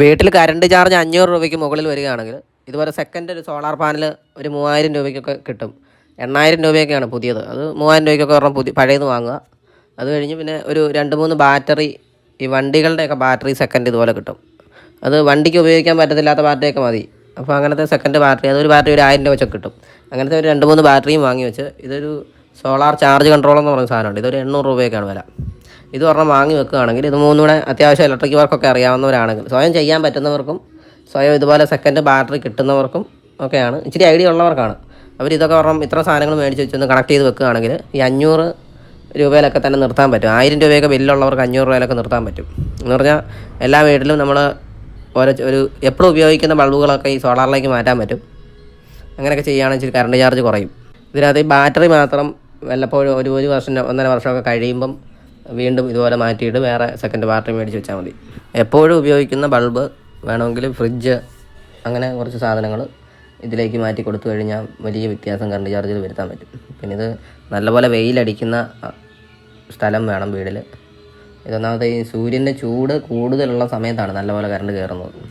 വീട്ടിൽ current charge അഞ്ഞൂറ് രൂപയ്ക്ക് മുകളിൽ വരികയാണെങ്കിൽ ഇതുപോലെ സെക്കൻഡ് ഒരു സോളാർ പാനൽ ഒരു മൂവായിരം രൂപയ്ക്കൊക്കെ കിട്ടും. എണ്ണായിരം രൂപയൊക്കെയാണ് പുതിയത്. അത് മൂവായിരം രൂപയ്ക്കൊക്കെ ഒരെണ്ണം പുതിയ പഴയത് വാങ്ങുക. അത് കഴിഞ്ഞ് പിന്നെ ഒരു രണ്ട് മൂന്ന് ബാറ്ററി ഈ വണ്ടികളുടെയൊക്കെ ബാറ്ററി സെക്കൻഡ് ഇതുപോലെ കിട്ടും. അത് വണ്ടിക്ക് ഉപയോഗിക്കാൻ പറ്റത്തില്ലാത്ത ബാറ്ററിയൊക്കെ മതി. അപ്പോൾ അങ്ങനത്തെ സെക്കൻഡ് ബാറ്ററി അതൊരു ബാറ്ററി ഒരു ആയിരം രൂപ വെച്ചൊക്കെ കിട്ടും. അങ്ങനത്തെ ഒരു രണ്ട് മൂന്ന് ബാറ്ററിയും വാങ്ങി വെച്ച് ഇതൊരു സോളാർ ചാർജ് കൺട്രോൾ എന്ന് പറയുന്ന സാധനമുണ്ട്. ഇതൊരു എണ്ണൂറ് രൂപയൊക്കെയാണ് വില. ഇത് ഒരെണ്ണം വാങ്ങി വെക്കുകയാണെങ്കിൽ ഇത് മൂന്നൂടെ അത്യാവശ്യം ഇലക്ട്രിക് വർക്കൊക്കെ അറിയാവുന്നവരാണെങ്കിൽ സ്വയം ചെയ്യാൻ പറ്റുന്നവർക്കും സ്വയം ഇതുപോലെ സെക്കൻഡ് ബാറ്ററി കിട്ടുന്നവർക്കും ഒക്കെയാണ്. ഇച്ചിരി ഐഡിയ ഉള്ളവർക്കാണ്. അവർ ഇതൊക്കെ ഒരെണ്ണം ഇത്ര സാധനങ്ങൾ മേടിച്ച് വെച്ചൊന്ന് കണക്ട് ചെയ്ത് വെക്കുകയാണെങ്കിൽ ഈ അഞ്ഞൂറ് രൂപയിലൊക്കെ തന്നെ നിർത്താൻ പറ്റും. ആയിരം രൂപയൊക്കെ ബില്ലുള്ളവർക്ക് അഞ്ഞൂറ് രൂപയിലൊക്കെ നിർത്താൻ പറ്റും. എന്ന് പറഞ്ഞാൽ എല്ലാ വീട്ടിലും നമ്മൾ ഓരോ ഒരു എപ്പോഴും ഉപയോഗിക്കുന്ന ബൾബുകളൊക്കെ ഈ സോളാറിലേക്ക് മാറ്റാൻ പറ്റും. അങ്ങനെയൊക്കെ ചെയ്യുകയാണെങ്കിൽ കറണ്ട് ചാർജ് കുറയും. ഇതിനകത്ത് ഈ ബാറ്ററി മാത്രം വല്ലപ്പോഴും ഒരു ഒരു വർഷം ഒന്നര വർഷമൊക്കെ കഴിയുമ്പം വീണ്ടും ഇതുപോലെ മാറ്റിയിട്ട് വേറെ സെക്കൻഡ് പാർട്ടി മേടിച്ച് വെച്ചാൽ മതി. എപ്പോഴും ഉപയോഗിക്കുന്ന ബൾബ് വേണമെങ്കിൽ ഫ്രിഡ്ജ് അങ്ങനെ കുറച്ച് സാധനങ്ങൾ ഇതിലേക്ക് മാറ്റി കൊടുത്തു കഴിഞ്ഞാൽ വലിയ വ്യത്യാസം കറണ്ട് ചാർജിൽ വരുത്താൻ പറ്റും. പിന്നെ ഇത് നല്ലപോലെ വെയിലടിക്കുന്ന സ്ഥലം വേണം വീടിൽ ഇതൊന്നാമത്തെ ഈ സൂര്യന്റെ ചൂട് കൂടുതലുള്ള സമയത്താണ് നല്ലപോലെ കറണ്ട് കയറുന്നത്